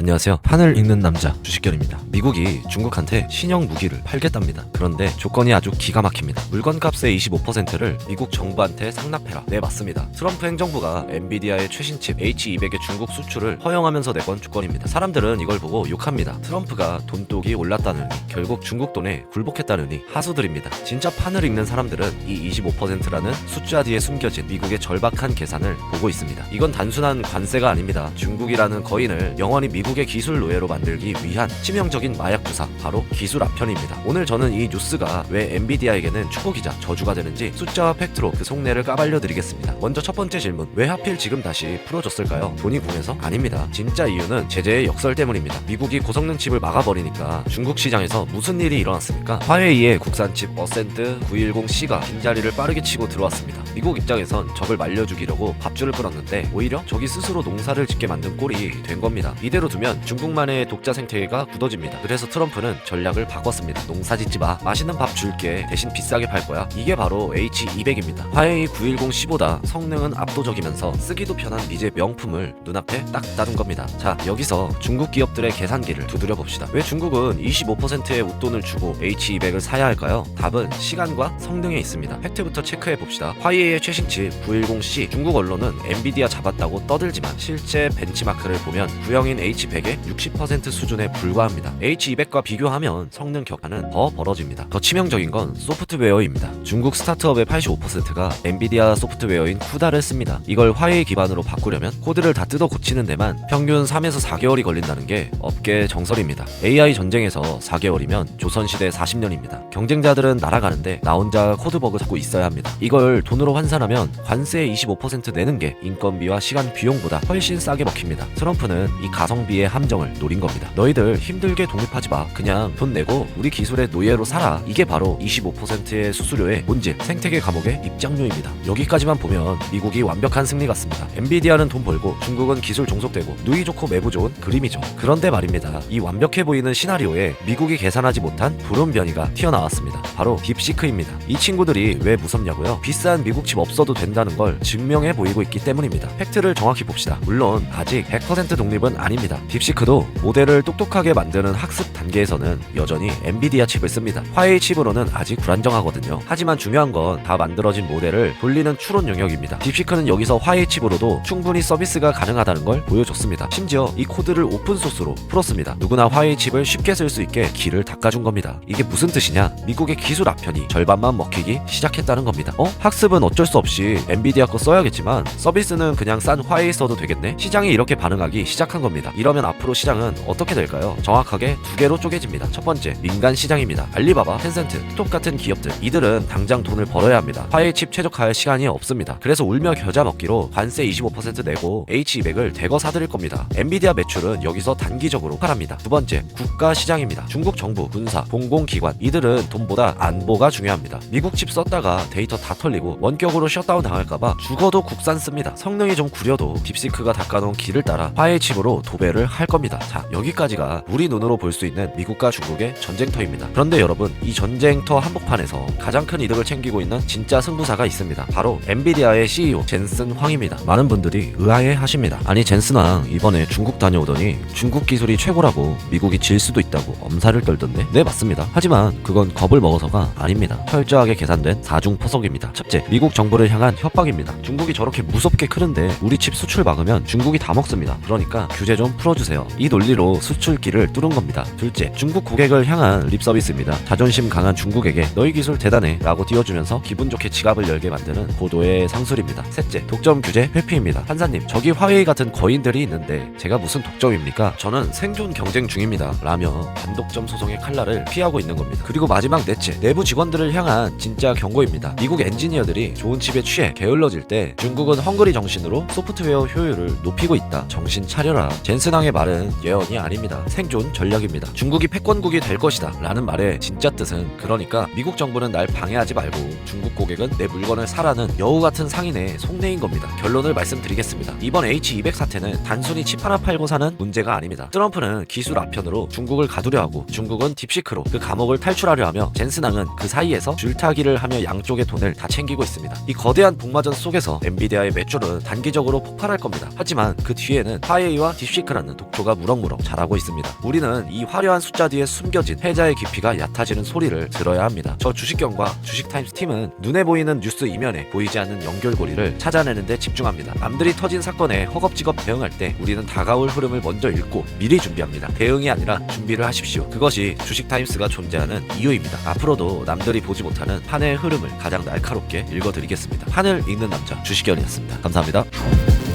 안녕하세요. 판을 읽는 남자 주식결입니다. 미국이 중국한테 신형 무기를 팔겠답니다. 그런데 조건이 아주 기가 막힙니다. 물건값의 25%를 미국 정부한테 상납해라. 네 맞습니다. 트럼프 행정부가 엔비디아의 최신 칩 H200의 중국 수출을 허용하면서 내건 조건입니다. 사람들은 이걸 보고 욕합니다. 트럼프가 돈독이 올랐다느니 결국 중국 돈에 굴복했다느니 하수들입니다. 진짜 판을 읽는 사람들은 이 25%라는 숫자 뒤에 숨겨진 미국의 절박한 계산을 보고 있습니다. 이건 단순한 관세가 아닙니다. 중국이라는 거인을 영원히 미국 의 기술 노예로 만들기 위한 치명적인 마약 부사 바로 기술 아편입니다. 오늘 저는 이 뉴스가 왜 엔비디아에게는 축복이자 저주가 되는지 숫자와 팩트로 그 속내를 까발려 드리겠습니다. 먼저 첫 번째 질문 왜 하필 지금 다시 풀어줬을까요? 돈이 궁해서? 아닙니다. 진짜 이유는 제재의 역설 때문입니다. 미국이 고성능 칩을 막아버리니까 중국 시장에서 무슨 일이 일어났습니까? 화웨이의 국산 칩 어센트 910C가 빈자리를 빠르게 치고 들어왔습니다. 미국 입장에선 적을 말려주기려고 밥줄을 끌었는데 오히려 적이 스스로 농사를 짓게 만든 꼴이 된 겁니다. 이대로 두면 중국만의 독자 생태계가 굳어집니다. 그래서 트럼프는 전략을 바꿨습니다. 농사 짓지 마. 맛있는 밥 줄게. 대신 비싸게 팔 거야. 이게 바로 H200입니다. 화웨이 910C보다 성능은 압도적이면서 쓰기도 편한 미제 명품을 눈앞에 딱 놔둔 겁니다. 자, 여기서 중국 기업들의 계산기를 두드려 봅시다. 왜 중국은 25%의 웃돈을 주고 H200을 사야 할까요? 답은 시간과 성능에 있습니다. 팩트부터 체크해 봅시다. 화웨이의 최신 칩 910C 중국 언론은 엔비디아 잡았다고 떠들지만 실제 벤치마크를 보면 구형인 H100의 60% 수준에 불과합니다. H200과 비교하면 성능 격차는 더 벌어집니다. 더 치명적인 건 소프트웨어입니다. 중국 스타트업의 85%가 엔비디아 소프트웨어인 쿠다를 씁니다. 이걸 화웨이 기반으로 바꾸려면 코드를 다 뜯어 고치는 데만 평균 3에서 4개월이 걸린다는 게 업계 정설입니다. AI 전쟁에서 4개월이면 조선시대 40년입니다. 경쟁자들은 날아가는데 나 혼자 코드버그 잡고 있어야 합니다. 이걸 돈으로 환산하면 관세 25% 내는 게 인건비와 시간 비용보다 훨씬 싸게 먹힙니다. 트럼프는 이 가성비 의 함정을 노린 겁니다. 너희들 힘들게 독립하지 마. 그냥 돈 내고 우리 기술의 노예로 살아. 이게 바로 25%의 수수료의 본질, 생태계 감옥의 입장료입니다. 여기까지만 보면 미국이 완벽한 승리 같습니다. 엔비디아는 돈 벌고 중국은 기술 종속되고 누이 좋고 매부 좋은 그림이죠. 그런데 말입니다. 이 완벽해 보이는 시나리오에 미국이 계산하지 못한 불운 변이가 튀어나왔습니다. 바로 딥시크입니다. 이 친구들이 왜 무섭냐고요? 비싼 미국 집 없어도 된다는 걸 증명해 보이고 있기 때문입니다. 팩트를 정확히 봅시다. 물론 아직 100% 독립은 아닙니다. 딥시크도 모델을 똑똑하게 만드는 학습 단계에서는 여전히 엔비디아 칩을 씁니다. 화웨이 칩으로는 아직 불안정하거든요. 하지만 중요한 건 다 만들어진 모델을 돌리는 추론 영역입니다. 딥시크는 여기서 화웨이 칩으로도 충분히 서비스가 가능하다는 걸 보여줬습니다. 심지어 이 코드를 오픈소스로 풀었습니다. 누구나 화웨이 칩을 쉽게 쓸 수 있게 길을 닦아준 겁니다. 이게 무슨 뜻이냐? 미국의 기술 아편이 절반만 먹히기 시작했다는 겁니다. 어? 학습은 어쩔 수 없이 엔비디아 거 써야겠지만 서비스는 그냥 싼 화웨이 써도 되겠네? 시장이 이렇게 반응하기 시작한 겁니다. 이러 면 앞으로 시장은 어떻게 될까요? 정확하게 두 개로 쪼개집니다. 첫 번째, 민간 시장입니다. 알리바바, 텐센트, 톡 같은 기업들. 이들은 당장 돈을 벌어야 합니다. 화웨이 칩 최적화할 시간이 없습니다. 그래서 울며 겨자 먹기로 관세 25% 내고 H200을 대거 사들일 겁니다. 엔비디아 매출은 여기서 단기적으로 폭발합니다. 두 번째, 국가 시장입니다. 중국 정부, 군사, 공공기관. 이들은 돈보다 안보가 중요합니다. 미국 칩 썼다가 데이터 다 털리고 원격으로 셧다운 당할까봐 죽어도 국산 씁니다. 성능이 좀 구려도 딥시크가 닦아놓은 길을 따라 화웨이 칩으로 도배를 할 겁니다. 자, 여기까지가 우리 눈으로 볼 수 있는 미국과 중국의 전쟁터입니다. 그런데 여러분, 이 전쟁터 한복판에서 가장 큰 이득을 챙기고 있는 진짜 승부사가 있습니다. 바로 엔비디아의 CEO 젠슨 황입니다. 많은 분들이 의아해 하십니다. 아니 젠슨 황 이번에 중국 다녀오더니 중국 기술이 최고라고 미국이 질 수도 있다고 엄살을 떨던데 네 맞습니다. 하지만 그건 겁을 먹어서가 아닙니다. 철저하게 계산된 사중 포석입니다. 첫째, 미국 정부를 향한 협박입니다. 중국이 저렇게 무섭게 크는데 우리 칩 수출 막으면 중국이 다 먹습니다. 그러니까 규제 좀 풀어주 세요. 이 논리로 수출길을 뚫은 겁니다. 둘째, 중국 고객을 향한 립 서비스입니다. 자존심 강한 중국에게 너희 기술 대단해 라고 띄워주면서 기분 좋게 지갑을 열게 만드는 고도의 상술입니다. 셋째, 독점 규제 회피입니다. 판사님, 저기 화웨이 같은 거인들이 있는데 제가 무슨 독점입니까? 저는 생존 경쟁 중입니다. 라며 반독점 소송의 칼날을 피하고 있는 겁니다. 그리고 마지막 넷째, 내부 직원들을 향한 진짜 경고입니다. 미국 엔지니어들이 좋은 칩에 취해 게을러질 때 중국은 헝그리 정신으로 소프트웨어 효율을 높이고 있다. 정신 차려라. 젠슨왕의 말은 예언이 아닙니다. 생존 전략입니다. 중국이 패권국이 될 것이다. 라는 말의 진짜 뜻은 그러니까 미국 정부는 날 방해하지 말고 중국 고객은 내 물건을 사라는 여우 같은 상인의 속내인 겁니다. 결론을 말씀드리겠습니다. 이번 H200 사태는 단순히 칩 하나 팔고 사는 문제가 아닙니다. 트럼프는 기술 아편으로 중국을 가두려 하고 중국은 딥시크로 그 감옥을 탈출하려 하며 젠슨왕은 그 사이에서 줄타기를 하며 양쪽의 돈을 다 챙기고 있습니다. 이 거대한 복마전 속에서 엔비디아의 매출은 단기적으로 폭발할 겁니다. 하지만 그 뒤에는 화웨이와 딥시크라는 않는 독초가 무럭무럭 자라고 있습니다. 우리는 이 화려한 숫자 뒤에 숨겨진 해자의 깊이가 얕아지는 소리를 들어야 합니다. 저 주식경과 주식타임스 팀은 눈에 보이는 뉴스 이면에 보이지 않는 연결고리를 찾아내는데 집중합니다. 남들이 터진 사건에 허겁지겁 대응할 때 우리는 다가올 흐름을 먼저 읽고 미리 준비합니다. 대응이 아니라 준비를 하십시오. 그것이 주식타임스가 존재하는 이유입니다. 앞으로도 남들이 보지 못하는 판의 흐름을 가장 날카롭게 읽어드리겠습니다. 판을 읽는 남자 주식견이었습니다. 감사합니다.